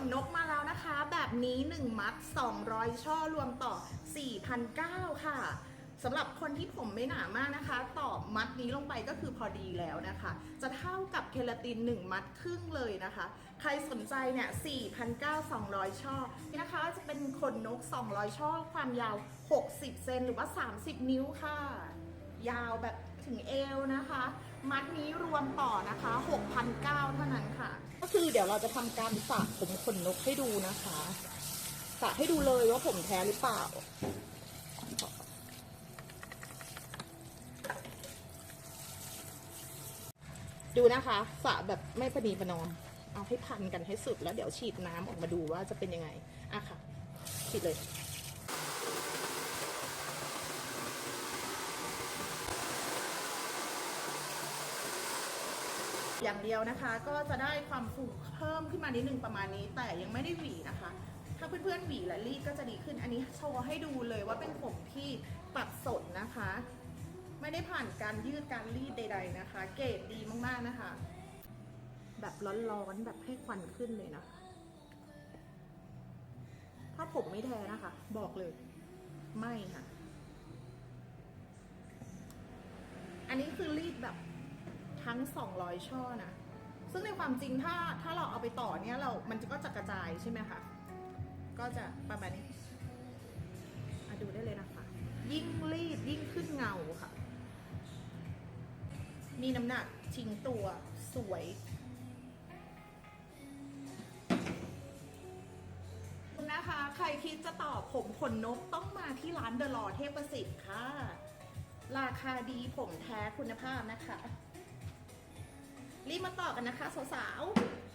นนกมาแล้วนะคะ แบบนี้ 1 มัด 200 ช่อรวมต่อ 4,900 ค่ะสำหรับคนที่ผมไม่หนามากนะคะ ต่อมัดนี้ลงไปก็คือพอดีแล้วนะคะ จะเท่ากับเคลาติน 1 มัดครึ่งเลยนะคะ ใครสนใจเนี่ย4,900 ช่อนี่นะคะจะเป็นขนนก 200 ช่อความยาว 60 เซนหรือว่า 30 นิ้วค่ะ ยาวแบบถึงเอวนะคะ มัดนี้รวมต่อนะคะ6,900เท่านั้นค่ะ ก็คือเดี๋ยวเราจะทำการสระผมขนนกให้ดูนะคะสระให้ดูเลยว่าผมแท้หรือเปล่าดูนะคะสระแบบไม่ประนีประนอม เอาให้พันกันให้สุดแล้วเดี๋ยวฉีดน้ำออกมาดูว่าจะเป็นยังไง อะค่ะ ฉีดเลย อย่างเดียวนะคะ ก็จะได้ความฟูเพิ่มขึ้นมานิดนึงประมาณนี้ แต่ยังไม่ได้หวีนะคะ ถ้าเพื่อนๆหวีและรีดก็จะดีขึ้น อันนี้โชว์ให้ดูเลยว่าเป็นผมที่ตัดสดนะคะ ไม่ได้ผ่านการยืดการรีดใด ๆนะคะ เกรดดีมากๆนะคะ แบบร้อนๆแบบให้ควันขึ้นเลยนะคะถ้าผมไม่แท้นะคะ บอกเลย ไม่ค่ะ อันนี้คือรีดแบบ ทั้ง 200 ช่อนะ ซึ่งในความจริงถ้าถ้าเราเอาไปต่อเนี่ยเรามันก็จะกระจายใช่ไหมคะ ก็จะประมาณนี้อะดูได้เลยนะคะ ยิ่งรีดยิ่งขึ้นเงาค่ะ มีน้ำหนักทิ้งตัวสวยนะคะ ใครคิดจะต่อผมขนนกต้องมาที่ร้านเดอะลอเทพประสิทธิ์ค่ะ ราคาดีผมแท้คุณภาพนะคะ รีบมาต่อกันนะคะสาวๆ